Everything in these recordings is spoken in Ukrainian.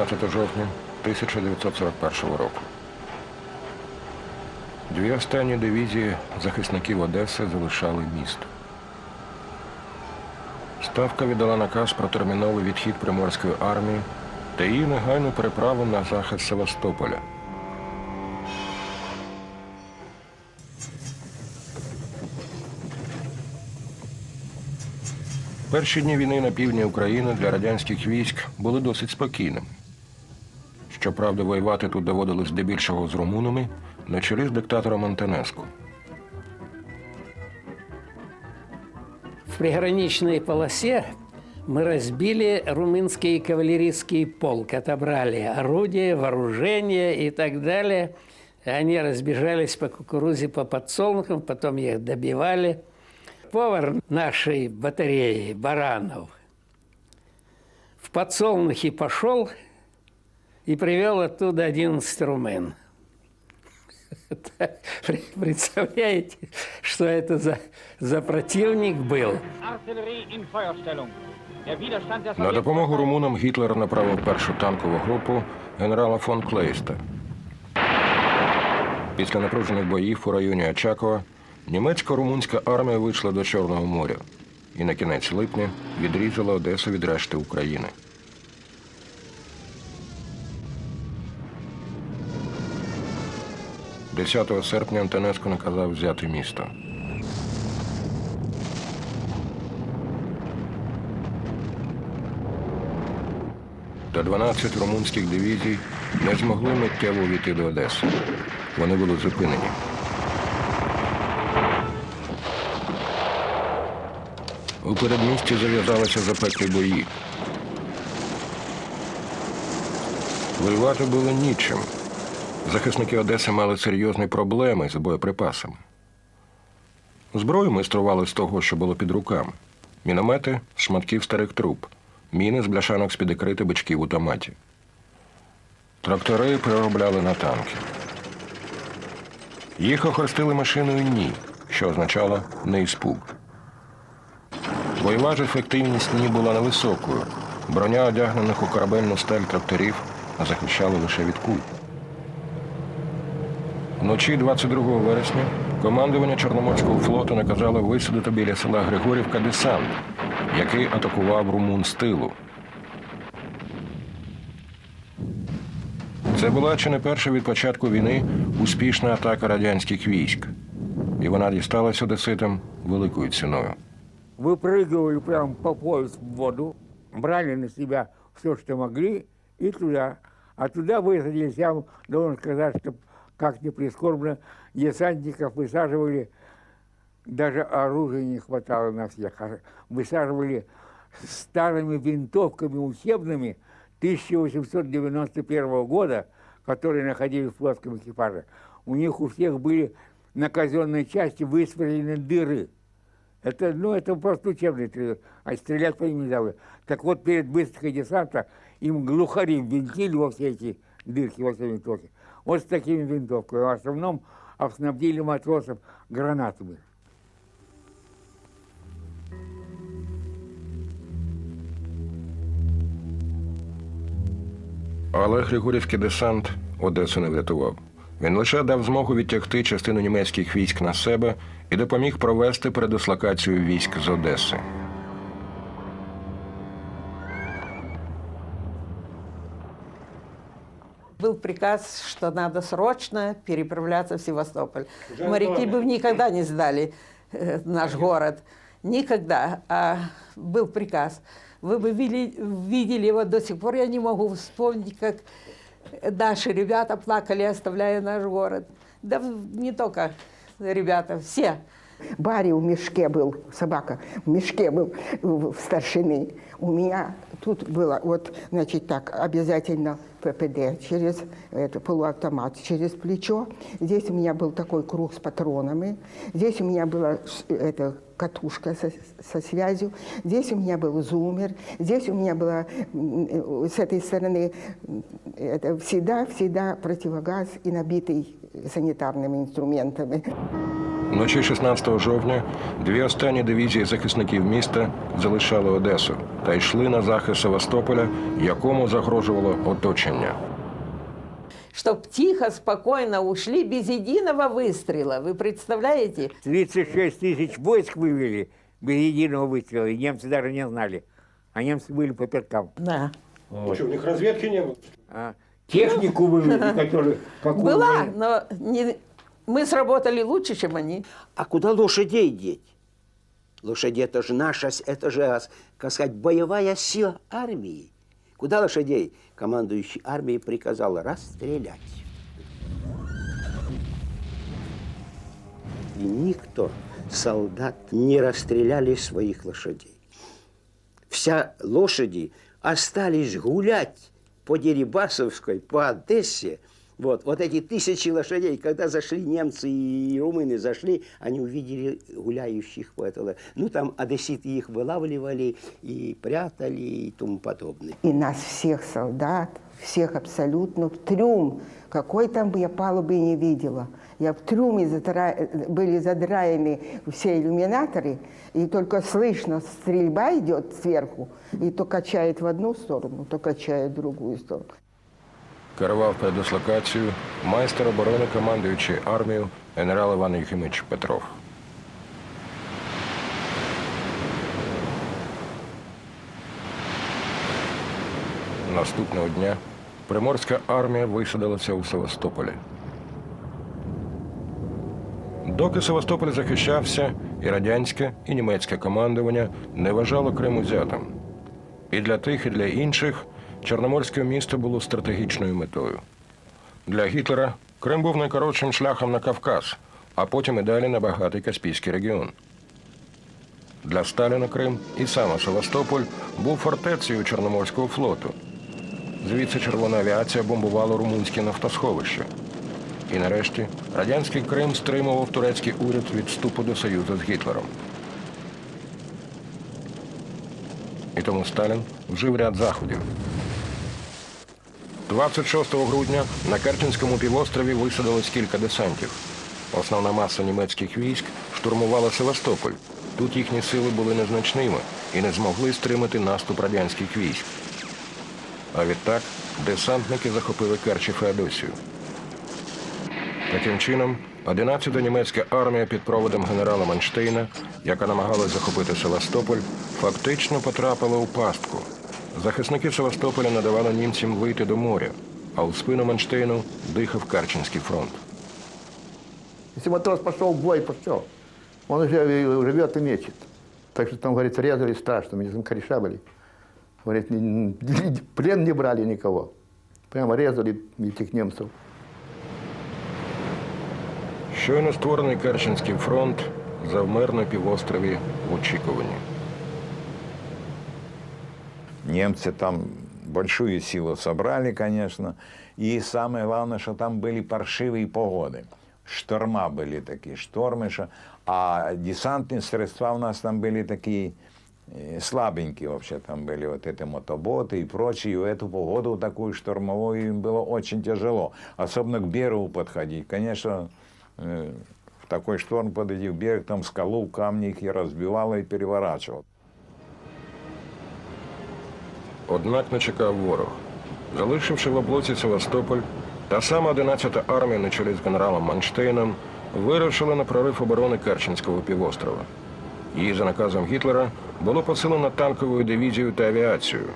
16 жовтня 1941 року. Дві останні дивізії захисників Одеси залишали місто. Ставка віддала наказ про терміновий відхід Приморської армії та її негайну переправу на захист Севастополя. Перші дні війни на півдні України для радянських військ були досить спокійними. Щоправда, воювати тут доводилось здебільшого з румунами на чолі з диктатором Антонеску. В приграничной полосе мы разбили румынский кавалерийский полк, отобрали орудия, вооружение и так далее. Они разбежались по кукурузе, по подсолнухам, потом их добивали. Повар нашей батареи, Баранов, в подсолнухи пошел и привел оттуда 11 румын. Представляете, что это за, за противник был? Artillerie in Feuerstellung. Der Widerstand der На допомогу румунам Гітлер направив першу танкову групу генерала фон Клейста. Після напружених боїв у районі Очакова німецько-румунська армія вийшла до Чорного моря і на кінець липня відрізала Одесу від решти України. «10 серпня Антонеску наказав взяти місто. Та 12 румунських дивізій не змогли миттєво увійти до Одеси. Вони були зупинені. У передмісті зав'язалися запеклі бої. Воювати було нічим. Захисники Одеси мали серйозні проблеми з боєприпасами. Зброю майстрували з того, що було під руками. Міномети з шматків старих труб, міни з бляшанок з-під ікрити бичків у томаті. Трактори переробляли на танки. Їх охрестили машиною ні, що означало не іспуг. Бойова ж ефективність ні була невисокою. Броня одягнених у корабельну сталь тракторів захищала лише від куль. Вночі 22 вересня командування Чорноморського флоту наказало висадити біля села Григорівка десант, який атакував румун з тилу. Це була чи не перша від початку війни успішна атака радянських військ, і вона дісталась одеситам великою ціною. выпрыгивали прямо по пояс в воду, брали на себя все, что могли, и туда. А туда высадились, я вам должен сказать, что, как ни прискорбно, десантников высаживали, даже оружия не хватало на всех, а высаживали старыми винтовками учебными 1891 года, которые находились в плоском экипаже. У них у всех были на казенной части высверлены дыры. Это, ну, это просто учебный тренер, а стрелять по ним не дали. Так вот, перед выставкой десанта им глухари винтили во все эти дырки, винтовки. Вот с такими винтовками. В основном снабдили матросов гранатами. Але Григорівський десант Одесу не врятував. Він лише дав змогу відтягти частину німецьких військ на себе і допоміг провести передислокацію військ з Одеси. Был приказ, что надо срочно переправляться в Севастополь. Моряки бы никогда не сдали э, наш город. Никогда. А был приказ. Вы бы видели, видели его до сих пор. Я не могу вспомнить, как наши ребята плакали, оставляя наш город. Да не только ребята, все. Барри в мешке был, собака в мешке был в старшины. У меня тут было вот, значит, так, обязательно ППД через это, полуавтомат, через плечо. Здесь у меня был такой круг с патронами. Здесь у меня была это, катушка со, со связью. Здесь у меня был зумер. Здесь у меня была с этой стороны это, всегда, всегда противогаз и набитый санитарными инструментами. Вночі 16 жовтня дві останні дивізії захисників міста залишали Одесу та йшли на захист Севастополя, якому загрожувало оточення. Чтоб тихо, спокойно ушли без единого выстрела. Вы представляете? 36 тысяч войск вывели без единого выстрела, и немцы даже не знали. А немцы были по перкам. Да. Що, у них розвідки не було? А технику вывели, которую... какую Была, мы- но не... мы сработали лучше, чем они. А куда лошадей деть? Лошади это же наша, это же, как сказать, боевая сила армии. Куда лошадей? Командующий армией приказал расстрелять. И никто, солдат, не расстреляли своих лошадей. Вся лошади остались гулять по Дерибасовской, по Одессе. Вот, вот эти тысячи лошадей, когда зашли немцы и румыны зашли, они увидели гуляющих по этому. Ну, там одесситы их вылавливали и прятали и тому подобное. И нас всех солдат, всех абсолютно в трюм. Какой там я палубы не видела. Я в трюме затра- были задраены все иллюминаторы, и только слышно, стрельба идет сверху, и то качает в одну сторону, то качает в другую сторону. Керував передислокацією майстер оборони, командуючий армією генерал Іван Єхимич Петров. Наступного дня приморська армія висадилася у Севастополі. Доки Севастополь захищався, і радянське, і німецьке командування не вважало Крим узятим. І для тих, і для інших Чорноморське місто було стратегічною метою. Для Гітлера Крим був найкоротшим шляхом на Кавказ, а потім і далі на багатий Каспійський регіон. Для Сталіна Крим і саме Севастополь був фортецею Чорноморського флоту. Звідси червона авіація бомбувала румунські нафтосховища. І нарешті радянський Крим стримував турецький уряд від вступу до Союзу з Гітлером. І тому Сталін вжив ряд заходів. 26 грудня на Керченському півострові висадилось кілька десантів. Основна маса німецьких військ штурмувала Севастополь. Тут їхні сили були незначними і не змогли стримати наступ радянських військ. А відтак десантники захопили Керч і Феодосію. Таким чином, 11-та німецька армія під проводом генерала Манштейна, яка намагалась захопити Севастополь, фактично потрапила у пастку. Захисники Севастополя надавали німцям вийти до моря, а у спину Манштейну дихав Керченський фронт. Если матрос пошел в бой, пошел. Он уже э, живет и мечет. Так что там, говорит, резали страшно, меня там кореша были. Говорит, ни- ни- плен не брали никого. Прямо резали этих немцев. Щойно створений Керченський фронт завмер на півострові в очікуванні. Немцы там большую силу собрали, конечно. И самое главное, что там были паршивые погоды. Шторма были такие, штормы, что- а десантные средства у нас там были такие э, слабенькие вообще. Там были вот эти мотоботы и прочие. И в эту погоду такую штормовую им было очень тяжело. Особенно к берегу подходить. Конечно, э, в такой шторм подойти в берег, там скалу, камни их и разбивало, и переворачивало. Однак не чекав ворог. Залишивши в облоці Севастополь, та сама 11-та армія на чолі з генералом Манштейном вирушила на прорив оборони Керченського півострова. Її за наказом Гітлера було посилено танковою дивізією та авіацією.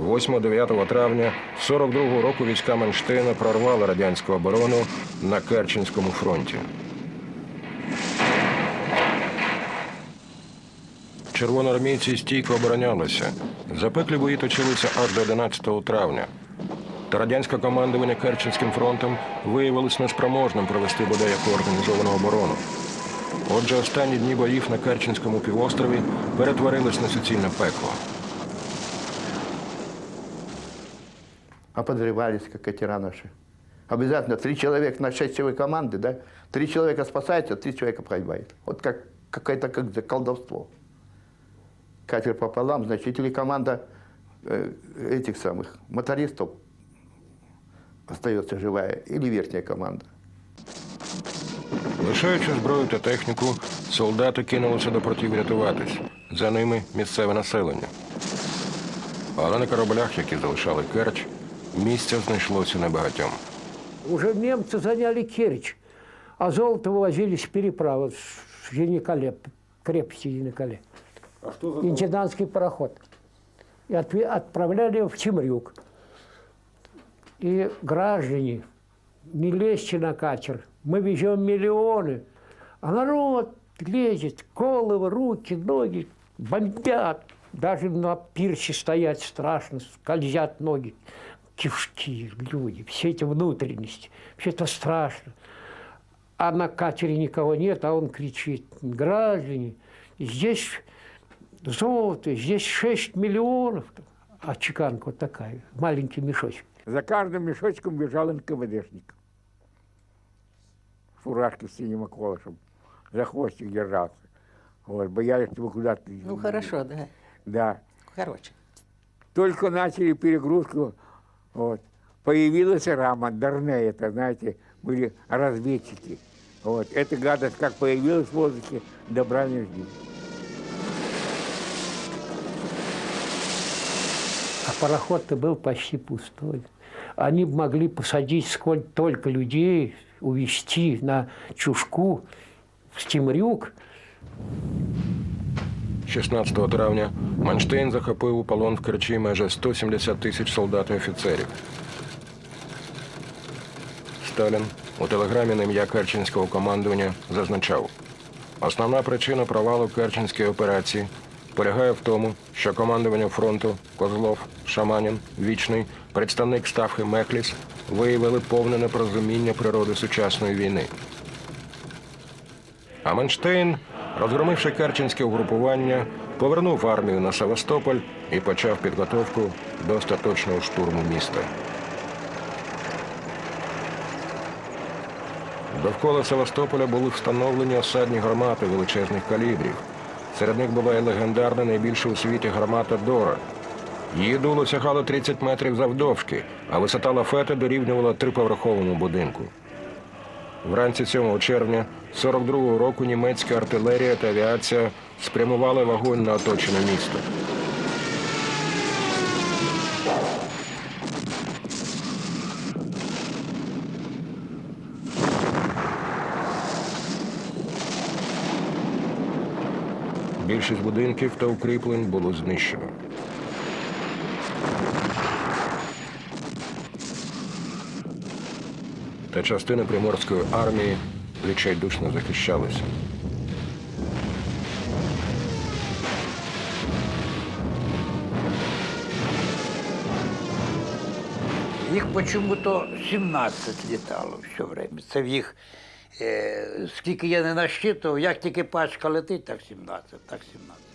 8-9 травня 42-го року війська Манштейна прорвали радянську оборону на Керченському фронті. Червоноармійці стійко оборонялися. Запеклі бої точилися аж до 11 травня. Та радянське командування Керченським фронтом виявилось неспроможним провести бодай яку організовану оборону. Отже, останні дні боїв на Керченському півострові перетворились на суцільне пекло. А подрывались, как катера наши. Обязательно три человека на шесть человек команды, да? Три человека спасаются, три человека погибает. Вот как какое-то как за колдовство. Катер пополам, значит, или команда э, этих самых мотористов остается живая, или верхняя команда. Лишаючи зброю та техніку, солдати кинулися до портів рятуватись. За ними місцеве населення. Але на кораблях, які залишали Керч, місця знайшлося небагатьом. Уже немцы заняли Керчь, а золото вывозили с переправы, с Еникале, крепости Еникале. А что за... Интендантский пароход. И отправляли его в Темрюк. И граждане, не лезьте на катер, мы везем миллионы. А народ лезет, головы, руки, ноги, бомбят. Даже на пирсе стоять страшно, скользят ноги, кишки, люди, все эти внутренности. Все это страшно. А на катере никого нет, а он кричит, граждане, здесь золото, здесь 6 миллионов. А чеканка вот такая, маленький мешочек. За каждым мешочком бежал НКВДшник. В фуражке с синим околышем. За хвостик держался. Вот, боялись, что вы куда-то... Ну, хорошо, да. Да. Короче. Только начали перегрузку, вот, появилась рама, Дарне, это, знаете, были разведчики. Вот, эта гадость как появилась в воздухе, добра не жди. А пароход-то был почти пустой. Они могли посадить сколько только людей, увезти на чушку в Стемрюк. 16 травня Манштейн захопив у полон в Керчі майже 170 тисяч солдат і офіцерів. Сталін у телеграмі на ім'я Керченського командування зазначав, основна причина провалу Керченської операції полягає в тому, що командування фронту Козлов, Шаманін, Вічний, представник Ставки Мехліс виявили повне непорозуміння природи сучасної війни. А Манштейн, розгромивши Керченське угрупування, повернув армію на Севастополь і почав підготовку до остаточного штурму міста. Довкола Севастополя були встановлені осадні гармати величезних калібрів. Серед них була і легендарна найбільша у світі гармата Дора. Її дуло сягало 30 метрів завдовжки, а висота лафети дорівнювала триповерховому будинку. Вранці 7 червня 42-го року німецька артилерія та авіація спрямували вогонь на оточене місто. Більшість будинків та укріплень було знищено. Та частини приморської армії відчайдушно захищалися. Їх почему-то 17 літало все время. Це в їх, е, скільки я не насчитував, як тільки пачка летить, так 17, так 17.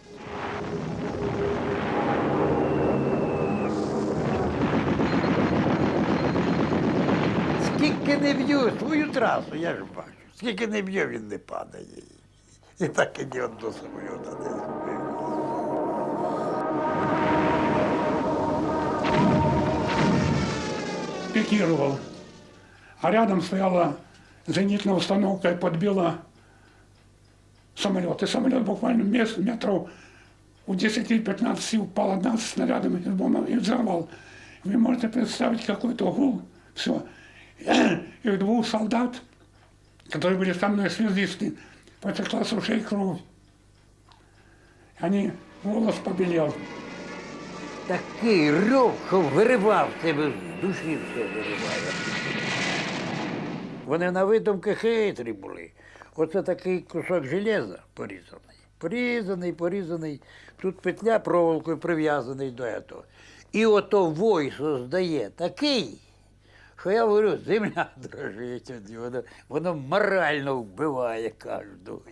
Скільки не б'ю свою трасу, я ж бачу. Скільки не б'ю, він не падає. І так і ні одного самоліта не збив. пикировал. А рядом стояла зенитная установка и подбила самолет. И самолет буквально мес- метров у 10-15 упал от нас снарядом из бомбы и взорвал. Вы можете представить какой-то гул. Все. И у двух солдат, которые были со мной связисты, потекла с ушей кровь. Они, волос побелел. Такий ров, що виривав тебе з душі все вириває. Вони на видумки хитрі були. Оце такий кусок железа порізаний. Порізаний, порізаний. Тут петля проволокою прив'язаний до цього. І ото вой создає такий, що я говорю, земля дрожить. від нього. Воно, воно морально вбиває кожного.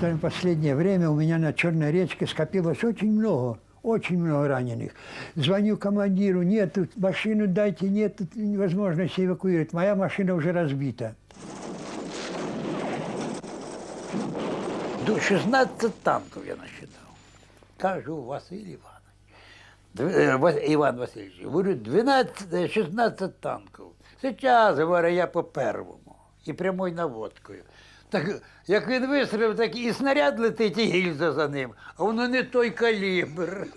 В последнее время у меня на Черной речке скопилось очень много, очень много раненых. Звоню командиру, нет, тут машину дайте, нет тут возможности эвакуировать. Моя машина уже разбита. До 16 танків я насчитав. Кажу, Василь Іванович, Дв- э, Ва- Иван Васильевич, говорю, 12, э, 16 танків. Сейчас, говорю, я по первому. І прямою наводкою. Так, як він вистрілив, так і снаряд летить, і гільза за ним. А воно не той калібр.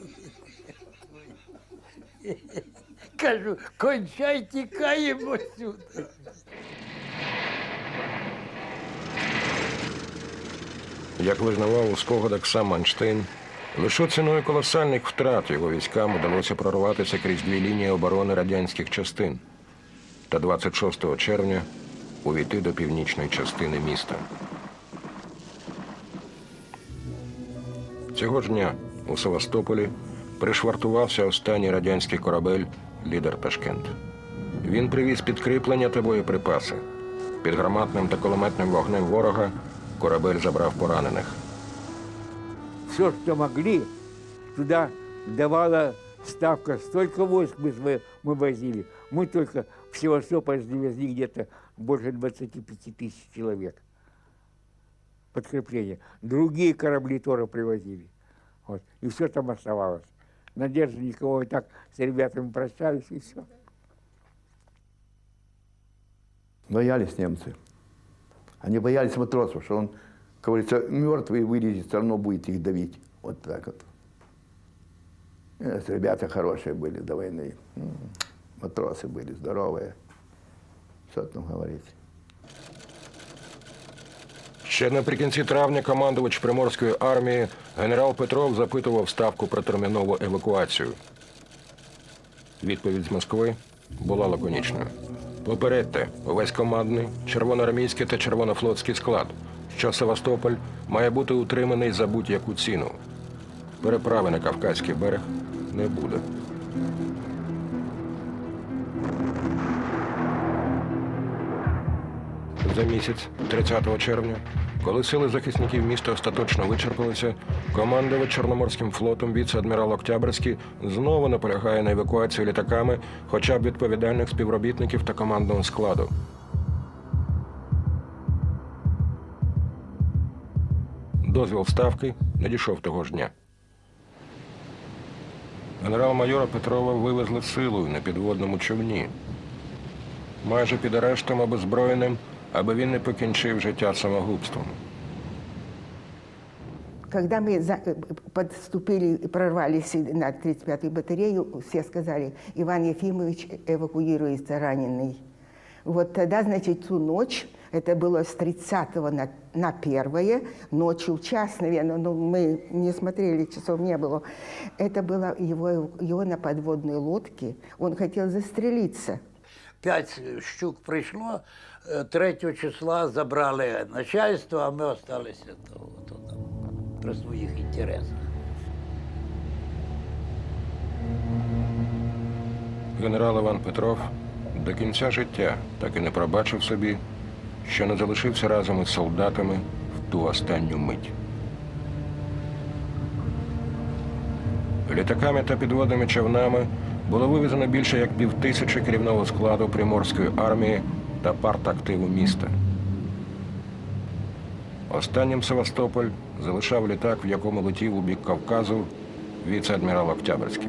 Кажу, кончай, тікаємо сюди. Як визнавав у спогадах сам Манштейн, лише ціною колосальних втрат його військам вдалося прорватися крізь дві лінії оборони радянських частин та 26 червня увійти до північної частини міста. Цього ж дня у Севастополі пришвартувався останній радянський корабель лідер Ташкент. Він привіз підкріплення та боєприпаси. Під гарматним та кулеметним вогнем ворога корабель забрав поранених. Все, что могли, туда давала ставка. Столько войск мы, мы возили. Мы только в Севастополь завезли где-то больше 25 тысяч человек. Подкрепление. Другие корабли тоже привозили. Вот. И все там оставалось. Надежды никого и так с ребятами прощались, и все. Боялись немцы. Они боялись матросов, что он, как говорится, мертвый вылезет, все равно будет их давить. Вот так вот. Э, Ребята хорошие были до войны. М, Матросы были здоровые. Что там говорить. Ще наприкінці травня командувач Приморської армії генерал Петров запитував ставку про термінову евакуацію. Відповідь з Москви була лаконічною. Попередьте, увесь командний, червоноармійський та червонофлотський склад, що Севастополь має бути утриманий за будь-яку ціну. Переправи на Кавказький берег не буде. За місяць, 30 червня, коли сили захисників міста остаточно вичерпалися, командувач Чорноморським флотом віце-адмірал Октябрьський знову наполягає на евакуації літаками хоча б відповідальних співробітників та командного складу. Дозвіл ставки надійшов того ж дня. Генерал-майора Петрова вивезли силою на підводному човні. Майже під арештом обезброєним, аби він не покінчив життя самогубством. Когда мы за- э, подступили, прорвались на 35-ю батарею, все сказали, Иван Ефимович эвакуируется раненый. Вот тогда, значит, ту ночь, это было с 30 на, на 1 ночью, в час, наверное, но мы не смотрели, часов не было. Это было его, его на подводной лодке. Он хотел застрелиться. П'ять щук прийшло, е, 3 числа забрали начальство, а ми залишилися то, то, там, при своїх інтересах. Генерал Іван Петров до кінця життя так і не пробачив собі, що не залишився разом із солдатами в ту останню мить. Літаками та підводними човнами було вивезено більше як півтисячі керівного складу Приморської армії та партактиву міста. Останнім Севастополь залишав літак, в якому летів у бік Кавказу віце-адмірал Октябрьський.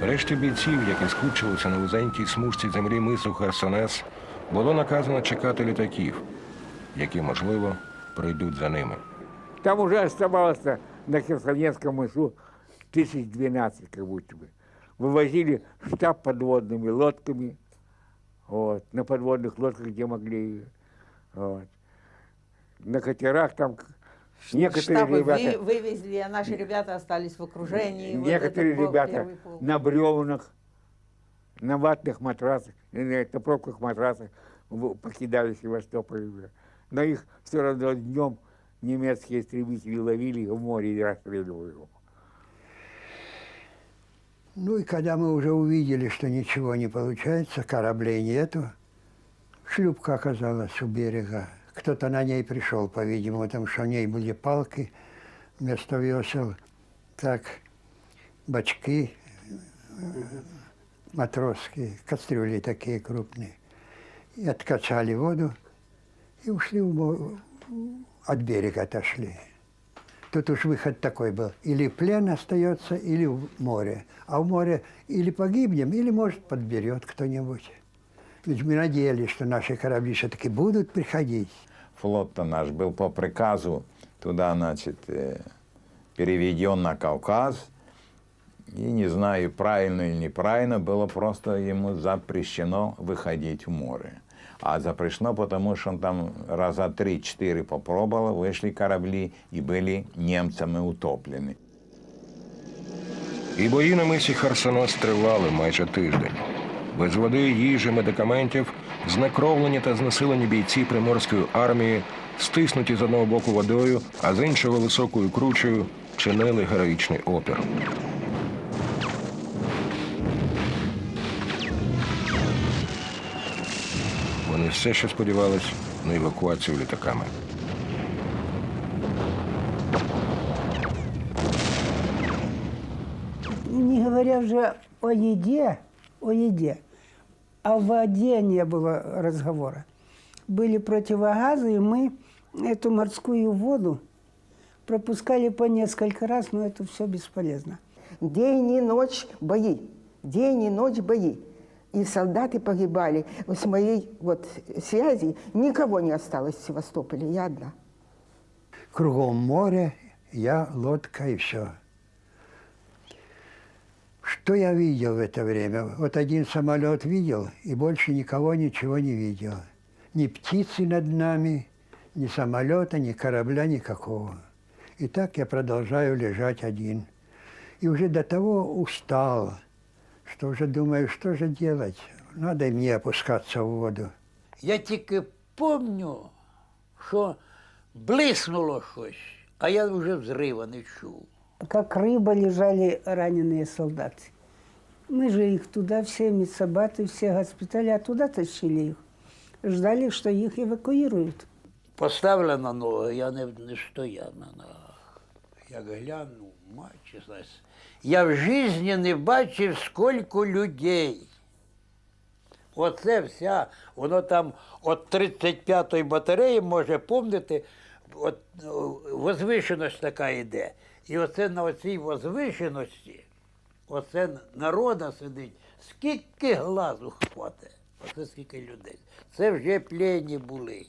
Решті бійців, які скупчилися на вузенькій смужці землі мису Херсонес, було наказано чекати літаків, які, можливо, прийдуть за ними. Там уже оставалось на Херсонесском мысу тысяч двенадцать, как будто бы. Вывозили штаб подводными лодками, вот, на подводных лодках, где могли. Вот. На катерах там к- некоторые Штабы ребята, вы- вывезли, а наши ребята остались в окружении. Вот некоторые был ребята на бревнах, на ватных матрасах, э, на топровых матрасах покидали Севастополь. Но их все равно днем немецкие истребители ловили в море и расстреливали его. Ну и когда мы уже увидели, что ничего не получается, кораблей нету, шлюпка оказалась у берега. Кто-то на ней пришел, по-видимому, потому что у ней были палки вместо весел. Так, бачки э, матросские, кастрюли такие крупные. И откачали воду и ушли в от берега отошли. Тут уж выход такой был. Или плен остается, или в море. А в море или погибнем, или, может, подберет кто-нибудь. Ведь мы надеялись, что наши корабли все-таки будут приходить. Флот-то наш был по приказу туда, значит, э, переведен на Кавказ. И не знаю, правильно или неправильно, было просто ему запрещено выходить в море. А запрещено, потому что он там раза три-четыре попробовал, вышли корабли и были немцами утоплены. І бої на мисі Херсонес тривали майже тиждень. Без води, їжі, медикаментів, знекровлені та знесилені бійці приморської армії, стиснуті з одного боку водою, а з іншого високою кручею, чинили героїчний опір. Вони все ще сподівались на евакуацію літаками. Не говоря уже о еде, о еде, о воде не было разговора. Были противогазы, и мы эту морскую воду пропускали по несколько раз, но это все бесполезно. День и ночь бои. День и ночь бои. И солдаты погибали. С моей вот связи никого не осталось в Севастополе, я одна. Кругом море, я лодка и все. Что я видел в это время? Вот один самолет видел, и больше никого ничего не видел. Ни птицы над нами, ни самолета, ни корабля никакого. И так я продолжаю лежать один. И уже до того устал, что уже думаю, что же делать? Надо мне опускаться в воду. Я тільки помню, що блиснуло щось, а я вже взрива не чув. Как рыба лежали раненые солдаты. Мы же их туда все, медсабаты, все госпитали, а туда тащили их. Ждали, что их эвакуируют. Поставили на ноги, я не, не стояв на ногах. Як глянув, мать чесна, я в житті не бачив, скільки людей. Оце вся, воно там от 35-ї батареї може помнити, от о, возвишеність така йде. І оце на оцій возвишеності, оце народа сидить, скільки глазу хватить, оце скільки людей. Це вже плені були.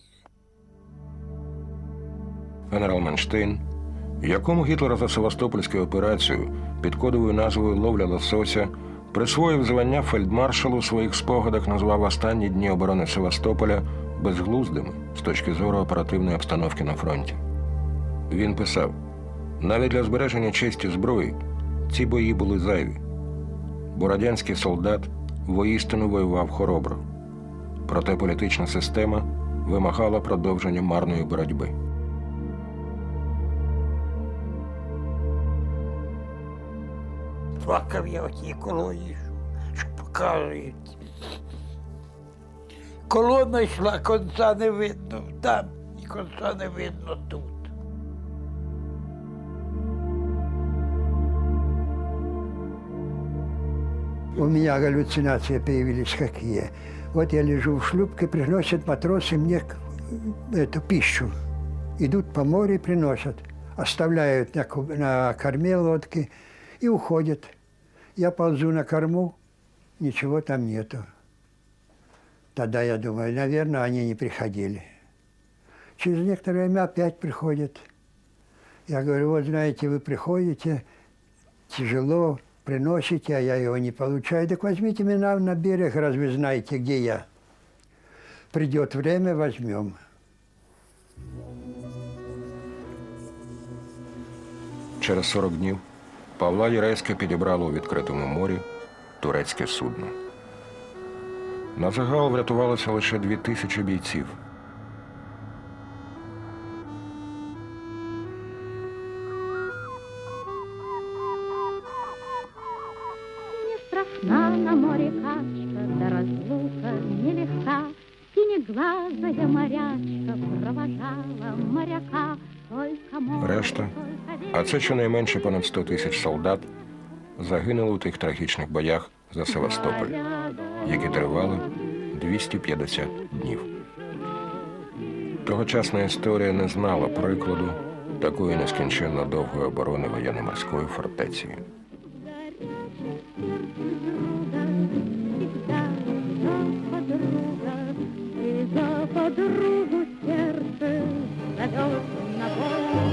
Генерал Манштейн, якому Гітлер за Севастопольську операцію під кодовою назвою Ловля лосося присвоїв звання фельдмаршалу у своїх спогадах, назвав останні дні оборони Севастополя безглуздими з точки зору оперативної обстановки на фронті. Він писав: навіть для збереження честі зброї ці бої були зайві, бо радянський солдат воістину воював хоробро. Проте політична система вимагала продовження марної боротьби. Плакав я отій колоні, що показують. Колона йшла, конца не видно там, і конца не видно тут. У меня галлюцинации появились какие. Вот я лежу в шлюпке, приносят матросы мне эту пищу. Идут по морю, приносят. Оставляют на, на корме лодки и уходят. Я ползу на корму, ничего там нету. Тогда я думаю, наверное, они не приходили. Через некоторое время опять приходят. Я говорю, вот знаете, вы приходите, тяжело, приносите, а я его не получаю. Так возьмите меня на берег, разве знаете, где я? Придет время, возьмем. Через 40 днів Павла Єреська підібрало у відкритому морі турецьке судно. На загал врятувалося лише дві тисячі бійців. це щонайменше понад 100 тисяч солдат загинули у тих трагічних боях за Севастополь, які тривали 250 днів. Тогочасна історія не знала прикладу такої нескінченно довгої оборони воєнно-морської фортеці. Подругу сердце зовет на пол.